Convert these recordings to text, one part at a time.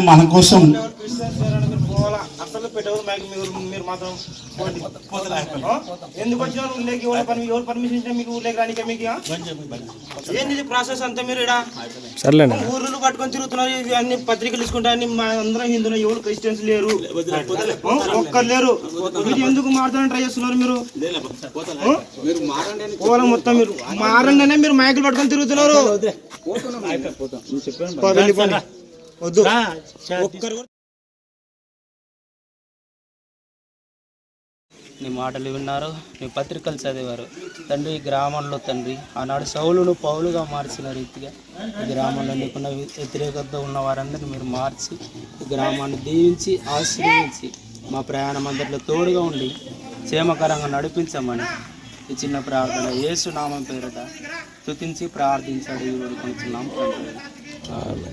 మన కోసం. అసలు పెట్టవరు మైక్ మీరు మీరు మాత్రం? ఎందుకు వచ్చినా ఊళ్ళోకి ఎవరు పర్మిషన్ ఇచ్చినా మీకు ఊళ్ళోకి రానికే మీకు ప్రాసెస్ అంతా మీరు ఇక్కడ ఊర్లు పట్టుకొని తిరుగుతున్నారు ఇవి అన్ని పత్రికలు తీసుకుంటా అన్ని మా అందరం హిందువులు ఎవరు క్రిస్టియన్స్ లేరు? ఒక్కరు లేరు. మీరు ఎందుకు మారుతారని ట్రై చేస్తున్నారు మీరు? పోవాలా మొత్తం మీరు? మారంగానే మీరు మైకులు పట్టుకొని తిరుగుతున్నారు. వద్దు. ఒక్కరు నీ మాటలు విన్నారు నీ పత్రికలు చదివారు. తండ్రి ఈ గ్రామంలో తండ్రి ఆనాడు సౌలును పౌలుగా మార్చిన రీతిగా ఈ గ్రామంలో నీకున్న వ్యతిరేకత ఉన్న వారందరినీ మీరు మార్చి ఈ గ్రామాన్ని దీవించి ఆశ్రయించి మా ప్రయాణం అందరిలో తోడుగా ఉండి క్షేమకరంగా నడిపించమని ఈ చిన్న ప్రార్థన యేసు నామం పేరిట స్తుతించి ప్రార్థించాడు ఈ వేడుకొనిచున్నాం తండ్రి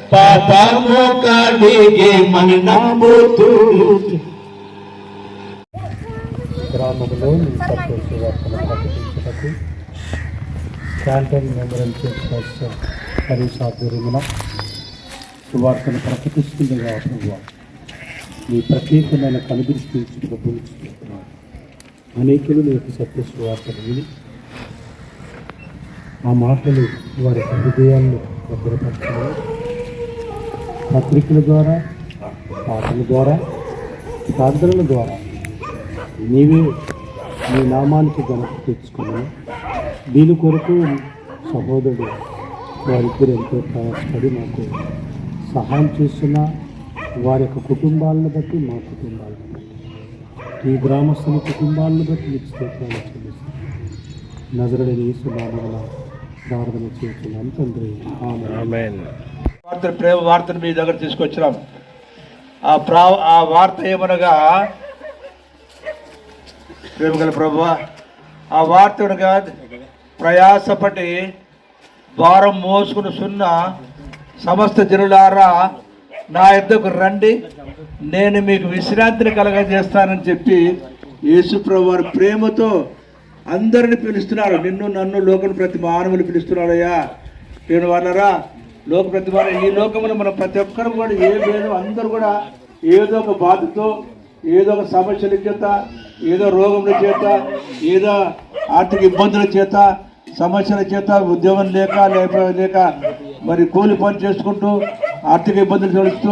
పాపము కడిగి మన నమ్ముతూ గ్రామంలో ఈ క్యాంటన్ మెమోరియల్ చర్చ్ హరీష్ ఆధ్వర్యమున సువార్తను ప్రకటిస్తుండగా ప్రభువ మీ ప్రత్యేకమైన కనుదృష్టి ప్రభుత్వం అనేకులు మీ యొక్క సత్య సువార్తను విని ఆ మాటలు వారి హృదయాల్లో భద్రపరచడం పత్రికల ద్వారా పాటల ద్వారా ప్రార్థనల ద్వారా నీవే నీ నామానికి గణప తెచ్చుకున్నాను దీని కొరకు సహోదరుడు వారిద్దరు ఎంతో ప్రయాసపడి మాకు సహాయం చేస్తున్న వారి యొక్క కుటుంబాలను బట్టి మా కుటుంబాలను బట్టి ఈ గ్రామస్తుల కుటుంబాలను బట్టి మీకు స్తోత్రాలు చెల్లిస్తాను ఈసు నామల ప్రార్థన చేస్తున్నాను తండ్రి. ఆమె వార్త ప్రేమ వార్తను మీ దగ్గర తీసుకొచ్చినాం. ఆ ప్రా ఆ వార్త ఏమనగా ప్రేమ గల ప్రభు ఆ వార్త అనగా ప్రయాసపడి భారం మోసుకుని సున్న సమస్త జనులారా నా ఇద్దకు రండి నేను మీకు విశ్రాంతిని కలగజేస్తానని చెప్పి యేసు ప్రభు ప్రేమతో అందరిని పిలుస్తున్నారు. నిన్ను నన్ను లోకం ప్రతి మానవుని పిలుస్తున్నాడయ్యా నేను వాళ్ళరా లోక ప్రతి ఈ లోకంలో మనం ప్రతి ఒక్కరు కూడా ఏ భేదం అందరూ కూడా ఏదో ఒక బాధతో ఏదో ఒక సమస్యల చేత ఏదో రోగముల చేత ఏదో ఆర్థిక ఇబ్బందుల చేత సమస్యల చేత ఉద్యోగం లేక లేక లేక మరి కూలి పని చేసుకుంటూ ఆర్థిక ఇబ్బందులు చూస్తూ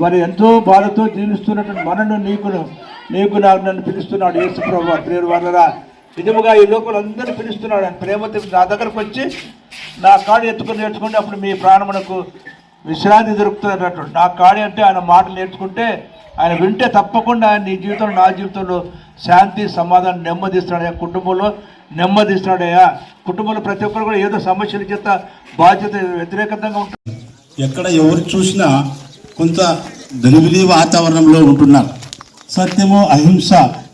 మరి ఎంతో బాధతో జీవిస్తున్నటువంటి మనను నీకును నీకు నాకు నన్ను పిలుస్తున్నాడు యేసు ప్రభు ప్రేరు వాళ్ళరా నిజముగా ఈ లోకలు అందరూ పిలుస్తున్నాడు. ప్రేమతో నా దగ్గరకు వచ్చి నా కాడి ఎత్తుకుని నేర్చుకుంటే అప్పుడు మీ ప్రాణమునకు విశ్రాంతి దొరుకుతుంది అన్నట్టు నా కాడి అంటే ఆయన మాటలు నేర్చుకుంటే ఆయన వింటే తప్పకుండా ఆయన నీ జీవితంలో నా జీవితంలో శాంతి సమాధానం నెమ్మదిస్తున్నాడయ్యా కుటుంబంలో నెమ్మదిస్తున్నాడయ్యా కుటుంబంలో ప్రతి ఒక్కరు కూడా ఏదో సమస్యల చేత బాధ్యత వ్యతిరేకంగా ఉంటుంది ఎక్కడ ఎవరు చూసినా కొంత గలిబిలి వాతావరణంలో ఉంటున్నారు. సత్యము అహింస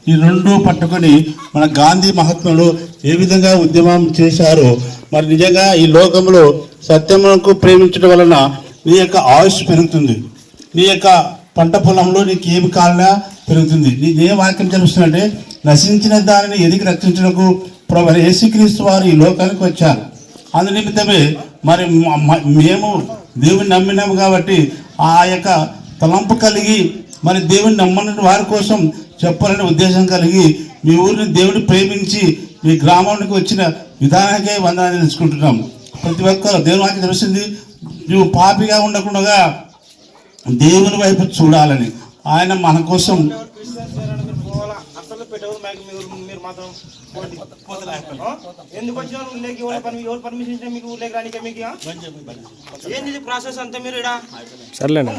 ఈ రెండు పట్టుకొని మన గాంధీ మహాత్ములు ఏ విధంగా ఉద్యమం చేశారో మరి నిజంగా ఈ లోకంలో సత్యమునకు ప్రేమించడం వలన నీ యొక్క ఆయుష్ పెరుగుతుంది. నీ యొక్క పంట పొలంలో నీకు ఏమి కాలనా పెరుగుతుంది. నీకు ఏ వాక్యం తెలుస్తుందంటే నశించిన దానిని ఎదిగి రక్షించడానికి ప్రభు యేసుక్రీస్తు వారు ఈ లోకానికి వచ్చారు. అందు నిమిత్తమే మరి మ- మ- మేము దేవుని నమ్మినాము కాబట్టి ఆ యొక్క తలంపు కలిగి మరి దేవుని నమ్మని వారి కోసం చెప్పాలనే ఉద్దేశం కలిగి మీ ఊరిని దేవుడు ప్రేమించి మీ గ్రామానికి వచ్చిన విధానానికే వందనాన్ని తెలుసుకుంటున్నాం. ప్రతి ఒక్కరు దేవుని వాక్యం తెలిసింది నువ్వు పాపిగా ఉండకుండా దేవుని వైపు చూడాలని. ఆయన మన కోసం ఎందుకు వచ్చినారు ఊళ్ళోకి ఎవరు పర్మి ఎవరు పర్మిషన్ ఇచ్చిన మీకు ఊళ్ళోకి రానికే మీకు? ఏంది ఇది ప్రాసెస్ అంతా మీరు ఇక్కడ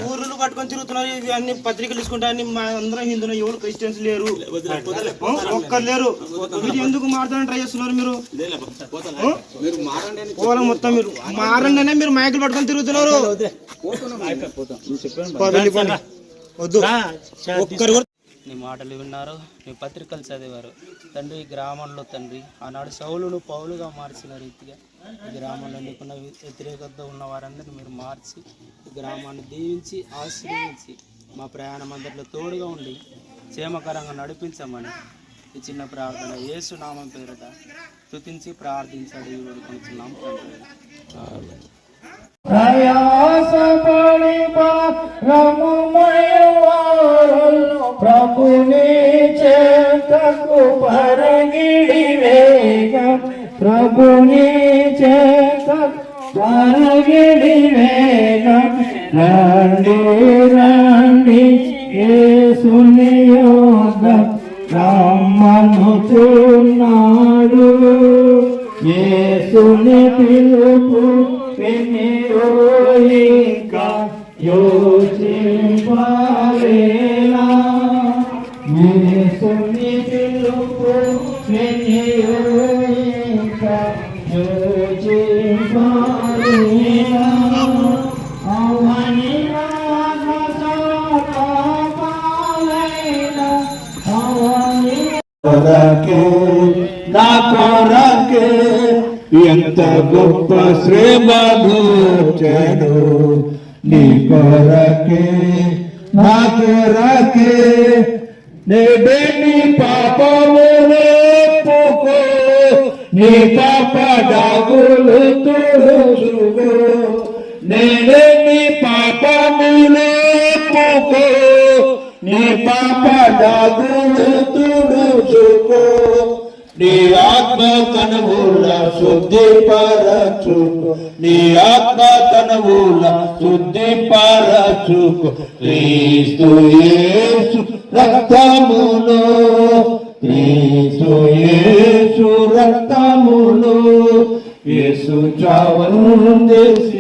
ఊర్లు పట్టుకొని తిరుగుతున్నారు ఇవి అన్ని పత్రికలు తీసుకుంటా అన్ని మా అందరం హిందువులు ఎవరు క్రిస్టియన్స్ లేరు? ఒక్కరు లేరు. మీరు ఎందుకు మారుతారని ట్రై చేస్తున్నారు మీరు? ఆ? పోవాలి మొత్తం మీరు? మారండి అనే మీరు మైకులు పట్టుకొని తిరుగుతున్నారు. వద్దు. ఒక్కరు నీ మాటలు విన్నారు నీ పత్రికలు చదివారు. తండ్రి ఈ గ్రామంలో తండ్రి ఆనాడు సౌలును పౌలుగా మార్చిన రీతిగా ఈ గ్రామంలో నీకున్న వ్యతిరేకత ఉన్న వారందరినీ మీరు మార్చి ఈ గ్రామాన్ని దీవించి ఆశ్రయించి మా ప్రయాణం అందరిలో తోడుగా ఉండి క్షేమకరంగా నడిపించమని ఈ చిన్న ప్రార్థన యేసు నామం పేరిట స్థుతించి ప్రార్థించాడు వేడుకొనిచున్నాం తండ్రి. ప్రయాసపడి పరగిడి వేగం ప్రభుని చేతకు పరగిడి వేగం. రండి రండి యేసుని యోగం రమ్మనుచున్నాడు యేసుని పిలుపు వినియో ఇంకా యోచింపాలేలా యేసుని పిలుపు వినియో ఇంకా యోచింపాలేలా అవని రాగసాలైన అవని కొరకే నా ఎంత గొప్ప శ్రమ చెడు నీ కొరకే నా కొరకే నేడే నీ పాపములు ఒప్పుకో నీ పాప డాగులు తుడుచుకో నేడే నీ పాపములు ఒప్పుకో నీ పాప డాగులు తుడుచుకో నీ ఆత్మ తనవుల శుద్ధిపరచుకో నీ ఆత్మ తనవుల శుద్ధిపరచుకో క్రీస్తు యేసు రక్తములో క్రీస్తు యేసు రక్తములో యేసు చావందేసి